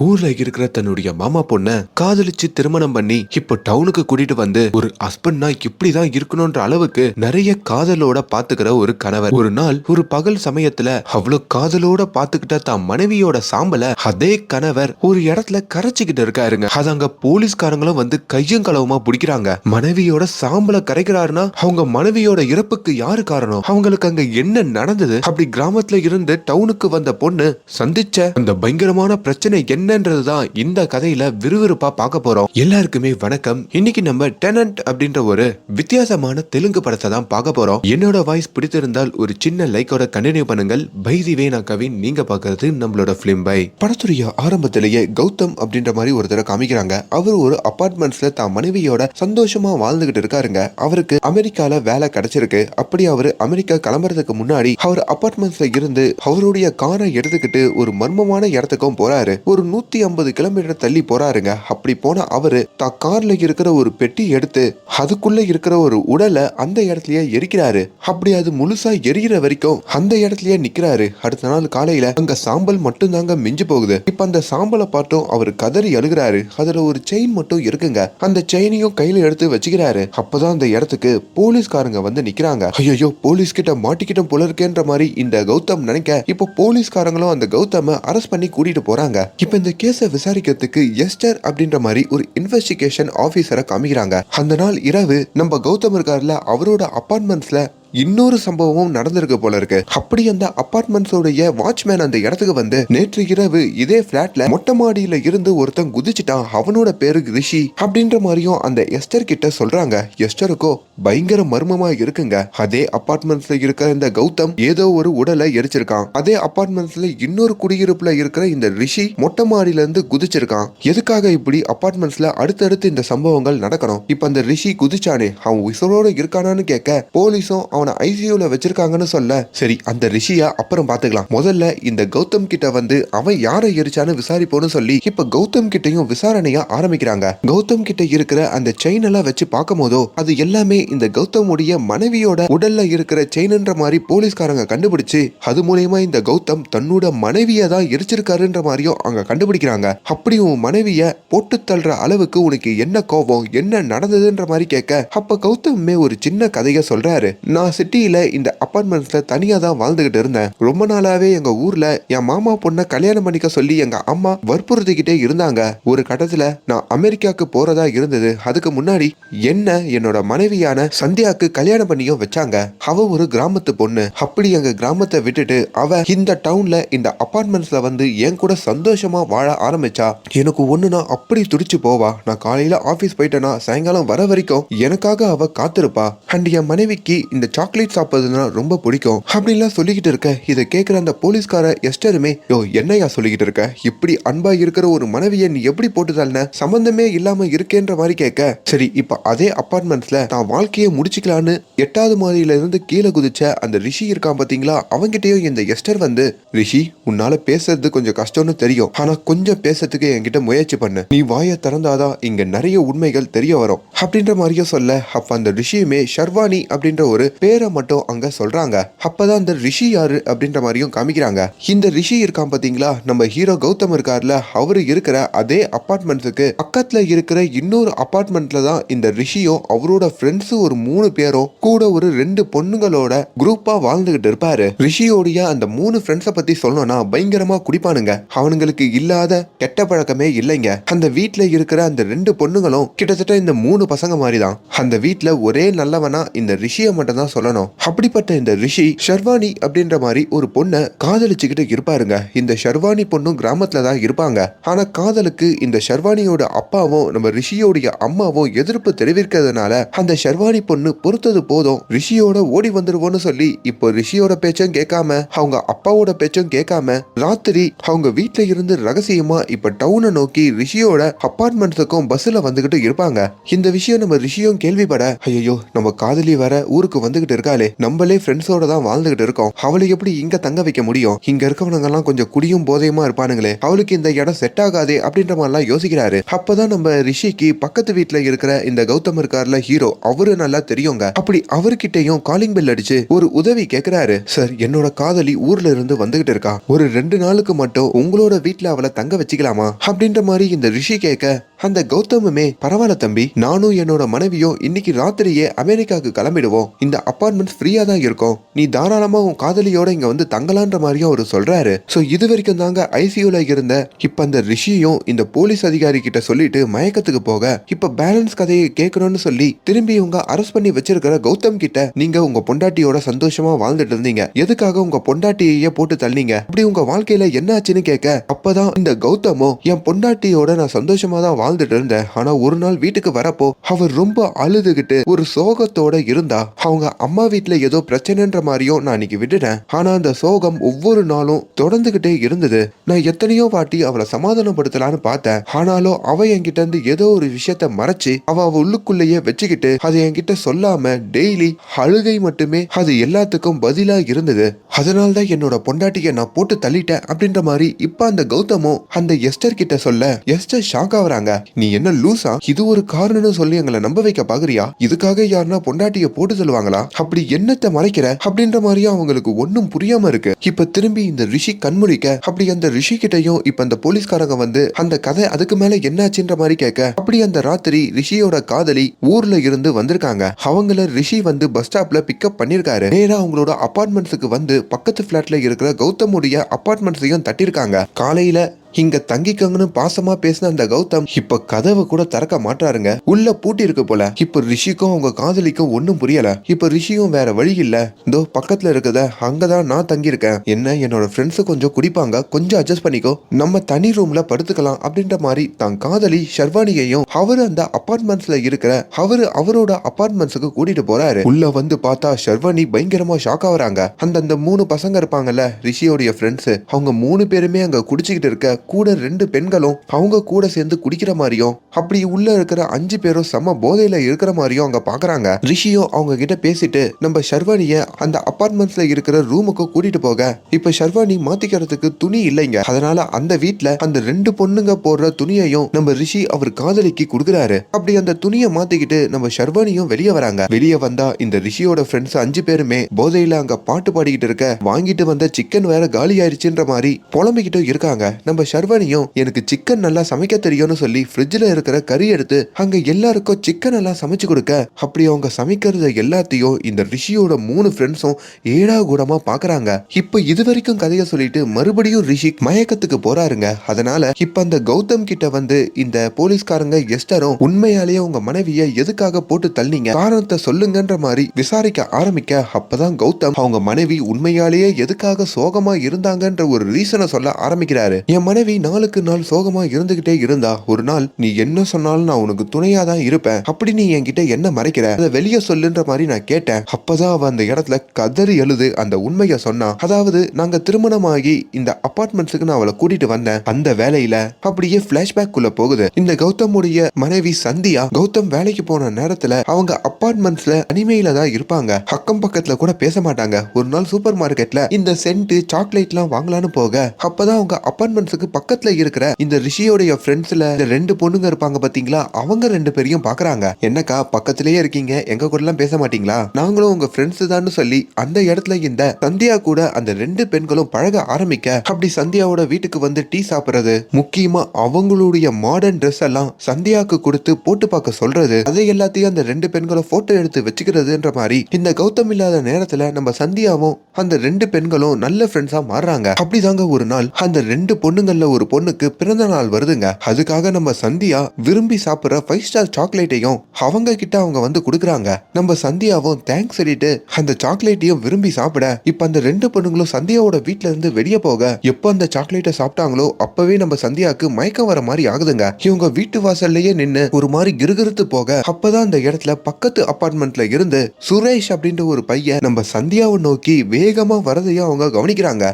ஊர்ல இருக்கிற தன்னுடைய மாமா பொண்ண காதலிச்சு திருமணம் பண்ணி இப்போ டவுனுக்கு கூட்டிட்டு வந்து ஒரு ஹஸ்பண்ட்னா இப்படிதான் இருக்கணும்ன்ற அளவுக்கு நிறைய காதலோட பாத்துக்கிற ஒரு கணவர். ஒரு நாள் ஒரு பகல் சமயத்துல அவ்வளவு காதலோட பாத்துக்கிட்ட தான் மனைவியோட சாம்பல அதே கணவர் ஒரு இடத்துல கரைச்சிக்கிட்டு இருக்காருங்க. அது அங்க போலீஸ்காரங்களும் வந்து கையும் களவுமா பிடிக்கிறாங்க. மனைவியோட சாம்பல கரைக்கிறாருன்னா அவங்க மனைவியோட இறப்புக்கு யாரு காரணம்? அவங்களுக்கு அங்க என்ன நடந்தது? அப்படி கிராமத்துல இருந்து டவுனுக்கு வந்த பொண்ணு சந்திச்ச அந்த பயங்கரமான பிரச்சனை என்ன? என்னன்றதுதான் இந்த கதையில விறுவிறுப்பா பார்க்க போறோம். எல்லாருக்குமே வணக்கம். இன்னைக்கு நம்ம டெனன்ட் அப்படின்ற ஒரு வித்தியாசமான தெலுங்கு படத்தை தான் பார்க்க போறோம். என்னோட வாய்ஸ் பிடித்திருந்தால் ஒரு சின்ன லைக்கோட கண்டினியூ பண்ணுங்கள். பைதி நான் கவின். நீங்க பாக்குறது நம்மளோட பிலிம் பை. படத்துடைய ஆரம்பத்திலேயே கௌதம் அப்படின்ற மாதிரி ஒருத்தரை காமிக்கிறாங்க. அவர் ஒரு அபார்ட்மெண்ட்ஸ்ல தான் மனைவியோட சந்தோஷமா வாழ்ந்துகிட்டு இருக்காருங்க. அவருக்கு அமெரிக்கால வேலை கிடைச்சிருக்கு. அப்படி அவரு அமெரிக்கா கிளம்புறதுக்கு முன்னாடி அவர் அபார்ட்மெண்ட்ஸ்ல இருந்து அவருடைய காரை எடுத்துக்கிட்டு ஒரு மர்மமான இடத்துக்கும் போறாரு. ஒரு நூத்தி ஐம்பது கிலோமீட்டர் தள்ளி போறாருங்க. அப்படி போன அவரு தான் கார்ல இருக்கிற ஒரு பெட்டி எடுத்து அதுக்குள்ள இருக்கிற ஒரு உடலை அந்த இடத்துலயே எரிக்கிறாரு. அப்படி அது முழுசா எரியிற வரைக்கும் அந்த இடத்துலயே நிக்கிறாரு. அடுத்த நாள் காலையில அங்க சாம்பல் மட்டும் தாங்க மிஞ்சு போகுது. இப்ப அந்த சாம்பலை பார்த்தும் அவர் கதறி அழுகிறாரு. அதுல ஒரு செயின் மட்டும் இருக்குங்க. அந்த செயினையும் கையில எடுத்து வச்சுக்கிறாரு. அப்பதான் அந்த இடத்துக்கு போலீஸ்காரங்க வந்து நிக்கிறாங்க. ஐயோ போலீஸ் கிட்ட மாட்டிக்கிட்ட போல இருக்கேன்ற மாதிரி இந்த கௌதம் நினைக்க இப்போ போலீஸ்காரங்களும் அந்த கௌதம அரெஸ்ட் பண்ணி கூட்டிட்டு போறாங்க. இப்போ இந்த கேஸை விசாரிக்கிறதுக்கு எஸ்டர் அப்படின்ற மாதிரி ஒரு இன்வெஸ்டிகேஷன் ஆபீசரை காமிக்கிறாங்க. அந்த நாள் இரவு நம்ம கௌதம் இருக்கார்ல அவரோட அப்பார்ட்மெண்ட்ஸ்ல இன்னொரு சம்பவமும் நடந்திருக்கு போல இருக்கு. அப்படி அந்த அபார்ட்மெண்ட்ஸோடைய வாட்ச்மேன் அந்த இடத்துக்கு வந்து நேற்று இரவு இதே பிளாட்ல மொட்டை மாடியில இருந்து ஒருத்தன் குதிச்சுட்டான். அவனோட பேரு ரிஷி அப்படின்ற மாதிரியும் அந்த எஸ்டர் கிட்ட சொல்றாங்க. எஸ்டருக்கோ பயங்கர மர்மமா இருக்குங்க. அதே அபார்ட்மெண்ட்ஸ்ல இருக்கிற இந்த கௌதம் ஏதோ ஒரு உடலை எரிச்சிருக்கான். அதே அபார்ட்மெண்ட்ஸ்ல இன்னொரு குடியிருப்புல இருக்கிற இந்த ரிஷி மொட்டை மாடியில இருந்து குதிச்சிருக்கான். எதுக்காக இப்படி அபார்ட்மெண்ட்ஸ்ல அடுத்தடுத்து இந்த சம்பவங்கள் நடக்கணும்? இப்ப அந்த ரிஷி குதிச்சானே அவன் உயிரோட இருக்கானான்னு கேட்க போலீஸும் அவன் ஐசியூல வச்சிருக்காங்கன்னு சொல்ல சரி அந்த ரிஷியா அப்புறம் பாத்துக்கலாம் முதல்ல இந்த கௌதம் கிட்ட வந்து அவன் யாரை எரிச்சான்னு விசாரிப்போன்னு சொல்லி இப்ப கௌதம் கிட்டையும் விசாரணையா ஆரம்பிக்கிறாங்க. கௌதம் கிட்ட இருக்கிற அந்த செயின் எல்லாம் வச்சு பார்க்கும் போதோ அது எல்லாமே இந்த கௌதமுடைய மனைவியோட உடல்ல இருக்கிற செயின்ன்ற மாதிரி போலீஸ்காரங்க கண்டுபிடிச்சு அது மூலயமா இந்த கௌதம் தன்னோட மனைவியை தான் எரிச்சிருக்காருன்ற மாதிரியும் அங்க கண்டுபிடிக்கிறாங்க. அப்படி உன் மனைவிய போட்டு தள்ளுற அளவுக்கு உனக்கு என்ன கோபம் என்ன நடந்ததுன்ற மாதிரி கேட்க அப்ப கௌதமே ஒரு சின்ன கதையை சொல்றாரு. நான் சிட்டியில இந்த அப்பார்ட்மெண்ட்ஸில் தனியா தான் வாழ்ந்துகிட்டு இருந்தேன். ரொம்ப நாளாவே எங்க ஊர்ல என் மாமா பொண்ணை கல்யாணம் பண்ணிக்க சொல்லி எங்க அம்மா வற்புறுத்திக்கிட்டே இருந்தாங்க. ஒரு கட்டத்துல நான் அமெரிக்காவுக்கு போறதா இருந்தது. அதுக்கு முன்னாடி என்ன என்னோட மனைவியான சந்தியாக்கு கல்யாணம் பண்ணியும் வச்சாங்க. அவ ஒரு கிராமத்து பொண்ணு. அப்படி எங்க கிராமத்தை விட்டுட்டு அவ இந்த டவுன்ல இந்த அப்பார்ட்மெண்ட்ஸ்ல வந்து என் கூட சந்தோஷமா வாழ ஆரம்பிச்சா. எனக்கு ஒண்ணுனா அப்படி துடிச்சு போவா. நான் காலையில ஆபீஸ் போயிட்டேனா சாயங்காலம் வர வரைக்கும் எனக்காக அவ காத்திருப்பா. அண்ட் என் மனைவிக்கு இந்த சாக்லேட் சாப்பிட்றதுனா ரொம்ப பிடிக்கும். அப்படின்லாம் சொல்லிக்கிட்டு இருக்க இதை கேட்குற அந்த போலீஸ்கார எஸ்டருமே யோ என்னையா சொல்லிக்கிட்டு இருக்க? இப்படி அன்பா இருக்கிற ஒரு மனைவியை நீ எப்படி போட்டு சம்பந்தமே இல்லாம இருக்கேன்ற மாதிரி கேட்க. சரி இப்ப அதே அப்பார்ட்மெண்ட்ஸ்ல தான் வாழ்க்கையை முடிச்சுக்கலான்னு எட்டாவது மாடியில இருந்து கீழே குதிச்ச அந்த ரிஷி இருக்கான் பாத்தீங்களா? அவங்கிட்டயும் இந்த எஸ்டர் வந்து ரிஷி உன்னால பேசுறது கொஞ்சம் கஷ்டம்னு தெரியும். ஆனா கொஞ்சம் பேசுறதுக்கு என்கிட்ட முயற்சி பண்ணு. நீ வாயை திறந்தாதான் இங்க நிறைய உண்மைகள் தெரிய வரும். அப்படின்ற மாதிரியும் சொல்ல அப்ப அந்த ரிஷியுமே ஷர்வானி அப்படின்ற ஒரு பேரை மட்டும் அங்க சொல்றாங்க. அப்பதான் இந்த ரிஷி யாரு அப்படின்ற மாதிரியும் காமிக்கிறாங்க. இந்த ரிஷி இருக்கான் பாத்தீங்களா? நம்ம ஹீரோ கௌதம் இருக்கார்ல அவரு இருக்கிற அதே அபார்ட்மெண்ட்ஸுக்கு பக்கத்துல இருக்கிற இன்னொரு அபார்ட்மெண்ட்ல தான் இந்த ரிஷியும் அவரோட ஃப்ரெண்ட்ஸும் ஒரு மூணு பேரும் கூட ஒரு ரெண்டு பொண்ணுங்களோட குரூப்பா வாழ்ந்துகிட்டு இருப்பாரு. ரிஷியோடைய அந்த மூணு ஃப்ரெண்ட்ஸை பத்தி சொல்லணும்னா பயங்கரமா குடிப்பானுங்க. அவனுங்களுக்கு இல்லாத கெட்ட பழக்கமே இல்லைங்க. அந்த வீட்டுல இருக்கிற அந்த ரெண்டு பொண்ணுங்களும் கிட்டத்தட்ட இந்த மூணு பசங்க மாதிரி தான் அந்த வீட்டுல ஒரே நல்லவனா இந்த ரிஷியை மட்டும் தான் சொல்லணும். அப்படிப்பட்ட இந்த ரிஷி ஷர்வானி அப்படின்ற மாதிரி ஒரு பொண்ணை காதலிச்சுக்கிட்டு இருப்பாருங்க. இந்த ஷர்வானி பொண்ணும் கிராமத்துல தான் இருப்பாங்க. ஆனா காதலுக்கு இந்த ஷர்வானியோட அப்பாவும் நம்ம ரிஷியோடைய அம்மாவும் எதிர்ப்பு தெரிவிக்கிறதுனால அந்த ஷர்வானி பொண்ணு பொறுத்தது போதும் ரிஷியோட ஓடி வந்துருவோம்னு சொல்லி இப்போ ரிஷியோட பேச்சும் கேட்காம அவங்க அப்பாவோட பேச்சும் கேட்காம ராத்திரி அவங்க வீட்டுல இருந்து ரகசியமா இப்ப டவுனை நோக்கி ரிஷியோட அப்பார்ட்மெண்ட்ஸுக்கும் பஸ்ல வந்துகிட்டு இருப்பாங்க. இந்த விஷயம் நம்ம ரிஷியும் கேள்விப்பட ஐயோ நம்ம காதலி வர ஊருக்கு வந்துகிட்டு வாழ்ந்துகிட்டு இருக்காளே. நம்மளே ஃப்ரெண்ட்ஸோட தான் வாழ்ந்துகிட்டு இருக்கோம். அவளை எப்படி இங்க தங்க வைக்க முடியும்? இங்க இருக்கவனுங்க எல்லாம் கொஞ்சம் குடியும் போதையுமா இருப்பானுங்களே. அவளுக்கு இந்த இடம் செட் ஆகாதே அப்படின்ற மாதிரிலாம் யோசிக்கிறாரு. அப்பதான் நம்ம ரிஷிக்கு பக்கத்து வீட்டுல இருக்கிற இந்த கௌதம் இருக்கார்ல ஹீரோ அவரு நல்லா தெரியுங்க. அப்படி அவர்கிட்டயும் காலிங் பெல் அடிச்சு ஒரு உதவி கேக்குறாரு. சார் என்னோட காதலி ஊர்ல இருந்து வந்துகிட்டு இருக்கா. ஒரு ரெண்டு நாளுக்கு மட்டும் உங்களோட வீட்ல அவளை தங்க வச்சுக்கலாமா? அப்படின்ற மாதிரி இந்த ரிஷி கேட்க அந்த கௌதமுமே பரவாயில்ல தம்பி. நானும் என்னோட மனைவியும் இன்னைக்கு ராத்திரியே அமெரிக்காவுக்கு கிளம்பிடுவோம். இந்த அபார்ட்மெண்ட் ஃப்ரீயா தான் இருக்கும். நீ தாராளமா உன் காதலியோட இங்க வந்து தங்கலான்ற மாதிரியும் அவர் சொல்றாரு. சோ இது வரைக்கும் தாங்க ஐசியூல இருந்த இப்ப அந்த ரிஷியும் இந்த போலீஸ் அதிகாரி கிட்ட சொல்லிட்டு மயக்கத்துக்கு போக இப்ப பேலன்ஸ் கதையை கேட்கணும்னு சொல்லி திரும்பி உங்க அரெஸ்ட் பண்ணி வச்சிருக்கிற கௌதம் கிட்ட நீங்க உங்க பொண்டாட்டியோட சந்தோஷமா வாழ்ந்துட்டு இருந்தீங்க. எதுக்காக உங்க பொண்டாட்டியே போட்டு தள்ளீங்க அப்படி உங்க வாழ்க்கையில என்ன ஆச்சுன்னு கேட்க அப்பதான் இந்த கௌதமோ என் பொண்டாட்டியோட நான் சந்தோஷமா தான் வாழ்ந்துட்டு இருந்தேன். ஆனா ஒரு நாள் வீட்டுக்கு வரப்போ அவர் ரொம்ப அழுதுகிட்டு ஒரு சோகத்தோட இருந்தா அவங்க அம்மா வீட்டில் ஏதோ பிரச்சனைன்ற மாதிரியும் நான் இன்னைக்கு விட்டுட்டேன். ஆனா அந்த சோகம் ஒவ்வொரு நாளும் தொடர்ந்துகிட்டே இருந்தது. நான் எத்தனையோ வாட்டி அவளை சமாதானப்படுத்தலான்னு பார்த்தேன். ஆனாலும் அவ என்கிட்ட இருந்து ஏதோ ஒரு விஷயத்த மறைச்சு அவ அவ உள்ளுக்குள்ளேயே வச்சுக்கிட்டு அதை என்கிட்ட சொல்லாம டெய்லி அழுகை மட்டுமே அது எல்லாத்துக்கும் பதிலா இருந்தது. அதனால தான் என்னோட பொண்டாட்டிய நான் போட்டு தள்ளிட்டேன் அப்படின்ற மாதிரி இப்ப அந்த கௌதமும் அந்த எஸ்டர் கிட்ட சொல்ல எஸ்டர் ஷாக் ஆகுறாங்க. நீ என்ன லூசா? இது ஒரு காரணம்னு சொல்லி எங்களை நம்ப வைக்க பாக்குறியா? இதுக்காக யாருன்னா பொண்டாட்டிய போட்டு தள்ளுவாங்களா? அப்படி என்னத்தை மறைக்கிற? அப்படின்ற மாதிரியும் அவங்களுக்கு ஒன்றும் புரியாம இருக்கு. இப்ப திரும்பி இந்த ரிஷி கண்முழிக்க அப்படி அந்த ரிஷி கிட்டையும் இப்ப அந்த போலீஸ்காரங்க வந்து அந்த கதை அதுக்கு மேல என்னாச்சுன்ற மாதிரி கேட்க அப்படி அந்த ராத்திரி ரிஷியோட காதலி ஊர்ல இருந்து வந்திருக்காங்க. அவங்கள ரிஷி வந்து பஸ் ஸ்டாப்ல பிக்கப் பண்ணிருக்காரு. நேரா அவங்களோட அபார்ட்மெண்ட்ஸுக்கு வந்து பக்கத்து பிளாட்ல இருக்கிற கௌதமுடைய அபார்ட்மெண்ட்ஸையும் தட்டிருக்காங்க. காலையில இங்க தங்கிக்கங்கன்னு பாசமா பேசின அந்த கௌதம் இப்ப கதவை கூட திறக்க மாட்டாருங்க உள்ள பூட்டி இருக்கு போல. இப்ப ரிஷிக்கும் அவங்க காதலிக்கும் ஒன்னும் புரியல. இப்ப ரிஷியும் வேற வழி இல்ல. இதோ பக்கத்துல இருக்குத அங்கதான் நான் தங்கியிருக்கேன். என்ன என்னோட ஃப்ரெண்ட்ஸ் கொஞ்சம் குடிப்பாங்க. கொஞ்சம் அட்ஜஸ்ட் பண்ணிக்கோ. நம்ம தனி ரூம்ல படுத்துக்கலாம் அப்படின்ற மாதிரி தான் காதலி ஷர்வானியையும் அவரு அந்த அபார்ட்மெண்ட்ஸ்ல இருக்கிற அவரு அவரோட அபார்ட்மெண்ட்ஸுக்கு கூட்டிட்டு போறாரு. உள்ள வந்து பார்த்தா ஷர்வானி பயங்கரமா ஷாக் ஆகுறாங்க அந்த அந்த மூணு பசங்க இருப்பாங்கல்ல ரிஷியோடைய ஃப்ரெண்ட்ஸ் அவங்க மூணு பேருமே அங்க குடிச்சுக்கிட்டு இருக்க கூட ரெண்டு பெண்களும் அவங்க கூட சேர்ந்து குடிக்கிற மாதிரியும் அப்படி உள்ள இருக்கிற அஞ்சு பேரும் செம்ம போதையில இருக்கிற மாதிரியும் அவங்க பாக்குறாங்க. ரிஷியும் அவங்க கிட்ட பேசிட்டு நம்ம ஷர்வானிய அந்த அபார்ட்மெண்ட்ஸ்ல இருக்கிற ரூமுக்கு கூட்டிட்டு போக. இப்ப ஷர்வானி மாத்திக்கிறதுக்கு துணி இல்லைங்க. அதனால அந்த வீட்ல அந்த ரெண்டு பொண்ணுங்க போடுற துணியையும் நம்ம ரிஷி அவர் காதலிக்கு கொடுக்குறாரு. அப்படி அந்த துணியை மாத்திக்கிட்டு நம்ம ஷர்வானியும் வெளியே வராங்க. வெளியே வந்தா இந்த ரிஷியோட ஃப்ரெண்ட்ஸ் அஞ்சு பேருமே போதையில அங்க பாட்டு பாடிக்கிட்டு இருக்க வாங்கிட்டு வந்த சிக்கன் வேற காலி ஆயிடுச்சுன்ற மாதிரி புலம்பிக்கிட்டும் இருக்காங்க. நம்ம ஷர்வானியும் எனக்கு சிக்கன் நல்லா சமைக்க தெரியும்னு சொல்லி ஃப்ரிட்ஜில் இருக்கிற கறி எடுத்து அங்க எல்லாருக்கும் சிக்கன் எல்லாம் சமைச்சு கொடுக்க. அப்படி அவங்க சமைக்கிறத எல்லாத்தையும் இந்த ரிஷியோட மூணு ஃப்ரெண்ட்ஸும் ஏடா கூடமா பாக்குறாங்க. இப்ப இது வரைக்கும் கதையை சொல்லிட்டு மறுபடியும் ரிஷி மயக்கத்துக்கு போறாருங்க. அதனால இப்ப அந்த கௌதம் கிட்ட வந்து இந்த போலீஸ்காரங்க எஸ்டரும் உண்மையாலேயே உங்க மனைவிய எதுக்காக போட்டு தள்ளிங்க? காரணத்தை சொல்லுங்கன்ற மாதிரி விசாரிக்க ஆரம்பிக்க. அப்பதான் கௌதம் அவங்க மனைவி உண்மையாலேயே எதுக்காக சோகமா இருந்தாங்கன்ற ஒரு ரீசனை சொல்ல ஆரம்பிக்கிறாரு. என் மனைவி நாளுக்கு நாள் சோகமா இருந்துகிட்டே இருந்தா ஒரு நாள் நீ என்ன சொன்னாலும் நான் உனக்கு துணையா தான் இருப்பேன். அப்படி நீ என்கிட்ட என்ன மறைக்கிற? அதை வெளியே சொல்லுன்ற மாதிரி நான் கேட்டேன். அப்பதான் அவ அந்த இடத்துல கதறி எழுது அந்த உண்மையை சொன்னா. அதாவது நாங்க திருமணமாகி இந்த அபார்ட்மெண்ட்ஸுக்கு நான் அவளை கூட்டிட்டு வந்தேன். அந்த வேலையில அப்படியே பிளாஷ்பேக் குள்ள போகுது. இந்த கௌதமுடைய மனைவி சந்தியா கௌதம் வேலைக்கு போன நேரத்துல அவங்க அபார்ட்மெண்ட்ஸ்ல தனிமையில தான் இருப்பாங்க. அக்கம் பக்கத்துல கூட பேச மாட்டாங்க. ஒரு நாள் சூப்பர் மார்க்கெட்ல இந்த சென்ட் சாக்லேட்லாம் வாங்கலாம்னு போக அப்பதான் அவங்க அபார்ட்மெண்ட்ஸுக்கு பக்கத்துல இருக்கிற இந்த ரிஷியோடைய ஃப்ரெண்ட்ஸ்ல இந்த ரெண்டு பொண்ணுங்க இருப்பாங்க பாத்தீங்களா? அவங்க ரெண்டு பேரையும் பாக்குறாங்க. என்னக்கா பக்கத்திலேயே இருக்கீங்க? எங்க கூட எல்லாம் பேச மாட்டீங்களா? நாங்களும் உங்க ஃப்ரெண்ட்ஸ் தான் சொல்லி அந்த இடத்துல இந்த சந்தியா கூட அந்த ரெண்டு பெண்களும் பழக ஆரம்பிக்க அப்படி சந்தியாவோட வீட்டுக்கு வந்து டீ சாப்பிடுறது முக்கியமா அவங்களுடைய மாடர்ன் ட்ரெஸ் எல்லாம் சந்தியாவுக்கு கொடுத்து போட்டு பார்க்க சொல்றது அதை எல்லாத்தையும் அந்த ரெண்டு பெண்களும் போட்டோ எடுத்து வச்சுக்கிறதுன்ற மாதிரி இந்த கௌதம் இல்லாத நேரத்துல நம்ம சந்தியாவும் அந்த ரெண்டு பெண்களும் நல்ல ஃப்ரெண்ட்ஸா மாறுறாங்க. அப்படிதாங்க ஒரு நாள் அந்த ரெண்டு ஹோட்டல்ல ஒரு பொண்ணுக்கு பிறந்த நாள் வருதுங்க. அதுக்காக நம்ம சந்தியா விரும்பி சாப்பிடுற ஃபைவ் ஸ்டார் சாக்லேட்டையும் அவங்க கிட்ட அவங்க வந்து கொடுக்குறாங்க. நம்ம சந்தியாவும் தேங்க்ஸ் சொல்லிட்டு அந்த சாக்லேட்டையும் விரும்பி சாப்பிட இப்ப அந்த ரெண்டு பொண்ணுங்களும் சந்தியாவோட வீட்ல இருந்து வெளியே போக எப்போ அந்த சாக்லேட்டை சாப்பிட்டாங்களோ அப்பவே நம்ம சந்தியாவுக்கு மயக்கம் வர மாதிரி ஆகுதுங்க. இவங்க வீட்டு வாசல்லையே நின்னு ஒரு மாதிரி கிருகிருத்து போக அப்பதான் அந்த இடத்துல பக்கத்து அபார்ட்மெண்ட்ல இருந்து சுரேஷ் அப்படின்ற ஒரு பையன் நம்ம சந்தியாவை நோக்கி வேகமா வரதையும் அவங்க கவனிக்கிறாங்க.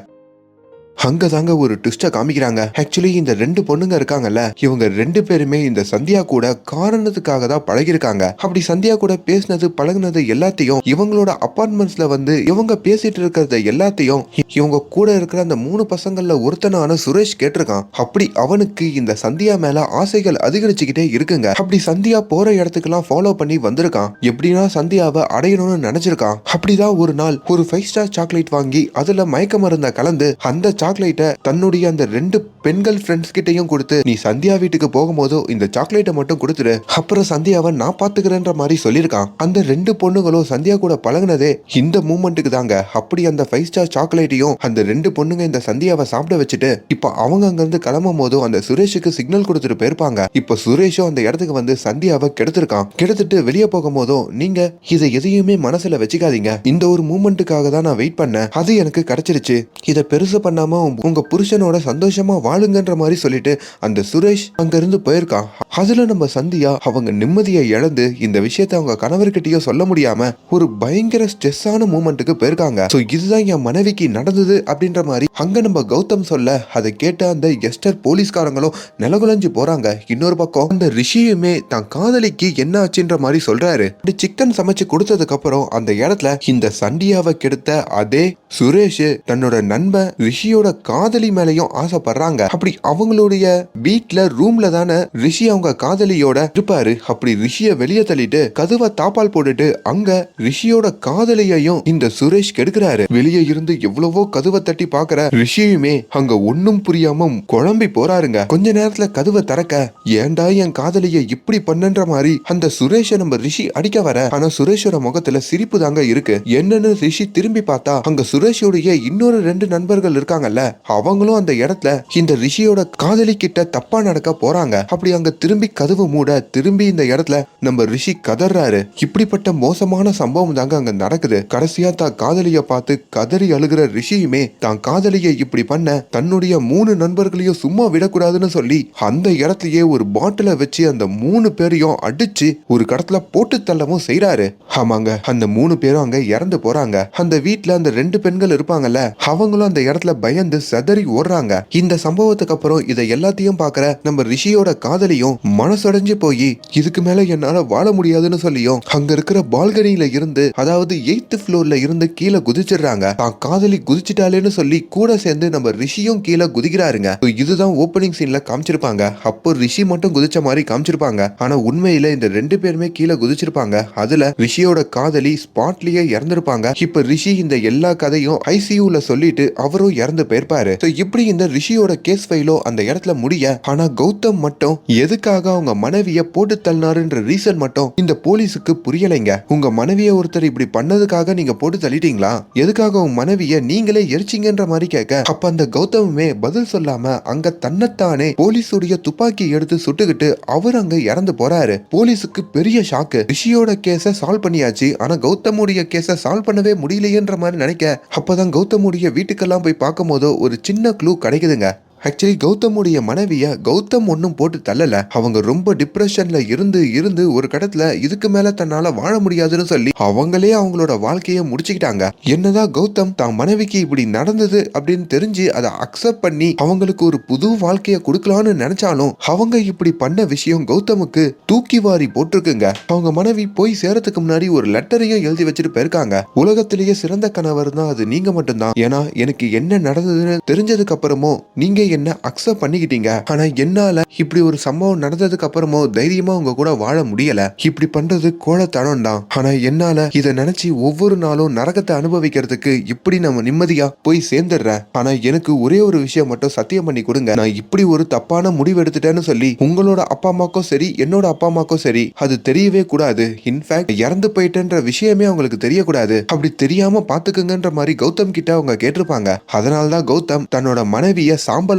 அங்கதாங்க ஒரு ட்விஸ்ட காமிக்கிறாங்க. ஆக்சுவலி இந்த ரெண்டு பொண்ணுங்க இருக்காங்கல்ல இவங்க ரெண்டு பேருமே இந்த சந்தியா கூட காரணத்துக்காக தான் பழகிருக்காங்க அப்படி சந்தியா கூட பேசினது பழகுனது எல்லாத்தையும் இவங்களோட அப்பார்ட்மெண்ட்ஸ்ல வந்து இவங்க பேசிட்டு இருக்கிறத எல்லாத்தையும் இவங்க கூட இருக்கிற அந்த மூணு பசங்கள்ல ஒருத்தனான சுரேஷ் கேட்டிருக்கான். அப்படி அவனுக்கு இந்த சந்தியா மேல ஆசைகள் அதிகரிச்சுக்கிட்டே இருக்குங்க. அப்படி சந்தியா போற இடத்துக்கெல்லாம் ஃபாலோ பண்ணி வந்திருக்கான். எப்படின்னா சந்தியாவை அடையணும்னு நினைச்சிருக்கான். அப்படிதான் ஒரு நாள் ஒரு ஃபைவ் ஸ்டார் சாக்லேட் வாங்கி அதுல மயக்க மருந்த கலந்து அந்த சாக்லேட்டை தன்னுடைய அந்த ரெண்டு பெண்கள் ஃப்ரெண்ட்ஸ் கிட்டையும் கொடுத்து நீ சந்தியா வீட்டுக்கு போகும்போது இந்த சாக்லேட்டை மட்டும் கொடுத்துரு. அப்புறம் சந்தியாவை நான் பாத்துக்கிறேன்ற மாதிரி சொல்லியிருக்கான். அந்த ரெண்டு பொண்ணுங்களும் சந்தியா கூட பழகுனதே இந்த மூமெண்ட்டுக்கு தாங்க. அப்படி அந்த ஃபைவ் ஸ்டார் சாக்லேட்டையும் அந்த ரெண்டு பொண்ணுங்க இந்த சந்தியாவை சாப்பிட வச்சுட்டு இப்போ அவங்க அங்கிருந்து கிளம்பும் போதும் அந்த சுரேஷுக்கு சிக்னல் கொடுத்துட்டு போயிருப்பாங்க. இப்போ சுரேஷும் அந்த இடத்துக்கு வந்து சந்தியாவை கெடுத்திருக்கான். கெடுத்துட்டு வெளியே போகும்போதும் நீங்க இதை எதையுமே மனசுல வச்சுக்காதீங்க. இந்த ஒரு மூமெண்ட்டுக்காக தான் நான் வெயிட் பண்ணேன். அது எனக்கு கிடைச்சிருச்சு. இதை பெருசு பண்ணாம உங்க- உங்க புருஷனோட சந்தோஷமா வாழுங்கன்ற மாதிரி சொல்லிட்டு அந்த சுரேஷ் அங்க இருந்து போயிருக்கான். அதுல நம்ம சந்தியா அவங்க நிம்மதியை இழந்து இந்த விஷயத்தை அவங்க கணவர்கிட்டயோ சொல்ல முடியாம ஒரு பயங்கர ஸ்ட்ரெஸ்ஸான மூமெண்ட்டுக்கு போயிருக்காங்க. சோ இதுதான் என் மனைவிக்கு நடந்தது அப்படின்ற மாதிரி அங்க நம்ம கௌதம் சொல்ல அதை கேட்ட அந்த எஸ்டர் போலீஸ்காரங்களும் நிலகுலைஞ்சு போறாங்க. இன்னொரு பக்கம் அந்த ரிஷியுமே தான் காதலிக்கு என்ன ஆச்சுன்ற மாதிரி சொல்றாரு. அப்படி சிக்கன் சமைச்சு கொடுத்ததுக்கு அப்புறம் அந்த இடத்துல இந்த சண்டியாவை கெடுத்த அதே சுரேஷ் தன்னோட நண்பன் ரிஷியோட காதலி மேலையும் ஆசைப்படுறாங்க. அப்படி அவங்களுடைய வீட்ல ரூம்ல தானே ரிஷி அவங்க காதலியோட இருப்பாரு. அப்படி ரிஷிய வெளியே தள்ளிட்டு கதவை தாப்பால் போட்டுட்டு அங்க ரிஷியோட காதலியையும் இந்த சுரேஷ் கெடுக்கிறாரு. வெளியே இருந்து எவ்வளவோ கதவை தட்டி பாக்குற ரிஷியுமே அங்க ஒண்ணும் புரியாம குழம்பி போறாருங்க. கொஞ்ச நேரத்துல கதவை திறக்க ஏன்டா என் காதலிய இப்படி பண்ணன்ற மாதிரி அந்த சுரேஷ நம்ம ரிஷி அடிக்க வர? ஆனா சுரேஷோட முகத்துல சிரிப்பு தாங்க இருக்கு. என்னன்னு ரிஷி திரும்பி பார்த்தா அங்க சுரேஷோடைய இன்னொரு ரெண்டு நண்பர்கள் இருக்காங்க இருக்காங்கல்ல அவங்களும் அந்த இடத்துல இந்த ரிஷியோட காதலி கிட்ட தப்பா நடக்க போறாங்க. அப்படி அங்க திரும்பி கதவு மூட திரும்பி இந்த இடத்துல நம்ம ரிஷி கதறாரு இப்படிப்பட்ட மோசமான சம்பவம் தாங்க அங்க நடக்குது. கடைசியா தான் காதலிய பார்த்து கதறி அழுகிற ரிஷியுமே தான் காதலிய இப்படி பண்ண தன்னுடைய மூணு நண்பர்களையும் சும்மா விடக்கூடாதுன்னு சொல்லி அந்த இடத்துலயே ஒரு பாட்டில வச்சு அந்த மூணு பேரையும் அடிச்சு ஒரு கடத்துல போட்டு தள்ளவும் செய்யறாரு ஆமாங்க அந்த மூணு பேரும் அங்க இறந்து போறாங்க. அந்த வீட்டுல அந்த ரெண்டு பெண்கள் இருப்பாங்கல்ல அவங்களும் அந்த இடத்துல பயந்து சதறி ஓடுறாங்க. இந்த சம்பவத்துக்கு அப்புறம் இதை எல்லாத்தையும் பாக்குற நம்ம ரிஷியோட காதலியும் மனசடைஞ்சு போய் இதுக்கு மேல என்னால வாழ முடியாதுன்னு சொல்லியும் அங்க இருக்கிற பால்கனியில இருந்து அதாவது எய்த் ஃப்ளோர்ல இருந்து கீழே குதிச்சிடுறாங்க. தான் காதலி குதிச்சிட்டாலேன்னு சொல்லி கூட சேர்ந்து நம்ம ரிஷியும் கீழே குதிக்கிறாருங்க. இதுதான் ஓப்பனிங் சீன்ல காமிச்சிருப்பாங்க. அப்போ ரிஷி மட்டும் குதிச்ச மாதிரி காமிச்சிருப்பாங்க. ஆனா உண்மையில இந்த ரெண்டு பேருமே கீழே குதிச்சிருப்பாங்க. அதுல ரிஷியோட காதலி ஸ்பாட்லயே இறந்திருப்பாங்க. இப்ப ரிஷி இந்த எல்லா கதையும் ஐசியூல சொல்லிட்டு அவரும் இறந்து போயிருப்பாரு இப்படி இந்த ரிஷியோட கேஸ் ஃபைலோ அந்த இடத்துல முடிய ஆனா கௌதம் மட்டும் எதுக்காக அவங்க மனைவிய போட்டு தள்ளினாருன்ற ரீசன் மட்டும் இந்த போலீஸுக்கு புரியலைங்க. உங்க மனைவிய ஒருத்தர் இப்படி பண்ணதுக்காக நீங்க போட்டு தள்ளிட்டீங்களா? எதுக்காக உங்க மனைவிய நீங்களே எரிச்சிங்கன்ற மாதிரி கேட்க அப்ப அந்த கௌதமுமே பதில் சொல்லாம அங்க தன்னைத்தானே போலீஸுடைய துப்பாக்கி எடுத்து சுட்டுக்கிட்டு அவர் அங்க இறந்து போறாரு. போலீஸுக்கு பெரிய ஷாக்கு ரிஷியோட கேஸ சால்வ் பண்ணியாச்சு. ஆனா கௌதமுடைய கேஸ சால்வ் பண்ணவே முடியலையேன்ற மாதிரி நினைக்க அப்பதான் கௌதமுடைய வீட்டுக்கெல்லாம் போய் பார்க்கும்போது ஒரு சின்ன க்ளூ கிடைக்குதுங்க. ஆக்சுவலி கௌதமுடைய மனைவியை கௌதம் ஒன்றும் போட்டு தள்ளல. அவங்க ரொம்ப டிப்ரெஷன்ல இருந்து இருந்து ஒரு கடத்துல இதுக்கு மேல தன்னால வாழ முடியாதுன்னு சொல்லி அவங்களே அவங்களோட வாழ்க்கையை முடிச்சுக்கிட்டாங்க. என்னதான் கௌதம் தான் மனைவிக்கு இப்படி நடந்தது அப்படின்னு தெரிஞ்சு அதை அக்செப்ட் பண்ணி அவங்களுக்கு ஒரு புது வாழ்க்கையை கொடுக்கலாம்னு நினைச்சாலும் அவங்க இப்படி பண்ண விஷயம் கௌதமுக்கு தூக்கி வாரி போட்டிருக்குங்க. அவங்க மனைவி போய் சேரத்துக்கு முன்னாடி ஒரு லெட்டரையும் எழுதி வச்சுட்டு போயிருக்காங்க. உலகத்திலேயே சிறந்த கணவர் தான் அது நீங்க மட்டும்தான். ஏன்னா எனக்கு என்ன நடந்ததுன்னு தெரிஞ்சதுக்கு அப்புறமும் நீங்க என்ன அக்செப்ட் பண்ணிக்கிட்டீங்க? ஆனா என்னால இப்படி ஒரு சம்பவம் நடந்ததுக்கு அப்புறமோ தைரியமா உங்க கூட வாழ முடியல. இப்படி பண்றது கோலத்தனம் தான். ஆனா என்னால இதை நினைச்சு ஒவ்வொரு நாளும் நரகத்தை அனுபவிக்கிறதுக்கு இப்படி நம்ம நிம்மதியா போய் சேர்ந்துடுறேன் ஆனா எனக்கு ஒரே ஒரு விஷயம் மட்டும் சத்தியம் பண்ணி கொடுங்க. நான் இப்படி ஒரு தப்பான முடிவு எடுத்துட்டேன்னு சொல்லி உங்களோட அப்பா அம்மாக்கும் சரி என்னோட அப்பா அம்மாக்கும் சரி அது தெரியவே கூடாது. இன்ஃபேக்ட் இறந்து போயிட்டேன்ற விஷயமே அவங்களுக்கு தெரியக்கூடாது. அப்படி தெரியாம பாத்துக்குங்கன்ற மாதிரி கௌதம் கிட்ட அவங்க கேட்டிருப்பாங்க. அதனால்தான் கௌதம் தன்னோட மனைவிய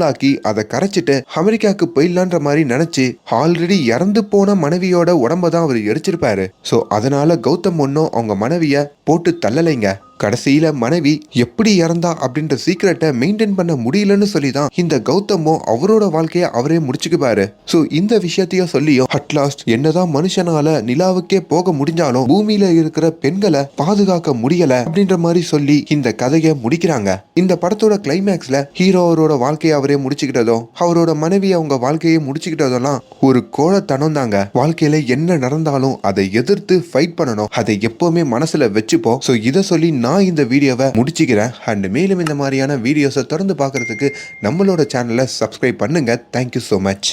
ஆக்கி அதை கரைச்சிட்டு அமெரிக்காவுக்கு போயிடலான்ற மாதிரி நினைச்சு ஆல்ரெடி இறந்து போன மனைவியோட உடம்ப தான் அவர் எரிச்சிருப்பாரு. சோ அதனால கௌதம் ஒன்னும் அவங்க மனைவிய போட்டு தள்ளலைங்க. கடைசியில மனைவி எப்படி இறந்தா அப்படின்ற சீக்கிரட்டை மெயின்டைன் பண்ண முடியலன்னு சொல்லி தான் இந்த கௌதமும் அவரோட வாழ்க்கையை அவரே முடிச்சுக்குவாரு. ஸோ இந்த விஷயத்தையும் சொல்லியும் அட்லாஸ்ட் என்னதான் மனுஷனால நிலாவுக்கே போக முடிஞ்சாலும் பூமியில இருக்கிற பெண்களை பாதுகாக்க முடியல அப்படின்ற மாதிரி சொல்லி இந்த கதையை முடிக்கிறாங்க. இந்த படத்தோட கிளைமேக்ஸ்ல ஹீரோ அவரோட வாழ்க்கையை அவரே முடிச்சுக்கிட்டதும் அவரோட மனைவி அவங்க வாழ்க்கையை முடிச்சுக்கிட்டதெல்லாம் ஒரு கோழத்தனம் தாங்க வாழ்க்கையில என்ன நடந்தாலும் அதை எதிர்த்து ஃபைட் பண்ணணும். அதை எப்பவுமே மனசுல வச்சுப்போம். ஸோ இதை சொல்லி நான் இந்த வீடியோவை முடிச்சுக்கிறேன். அண்ட் மேலும் இந்த மாதிரியான வீடியோஸை தொடர்ந்து பார்க்கறதுக்கு நம்மளோட சேனலை சப்ஸ்கிரைப் பண்ணுங்கள் தேங்க்யூ ஸோ மச்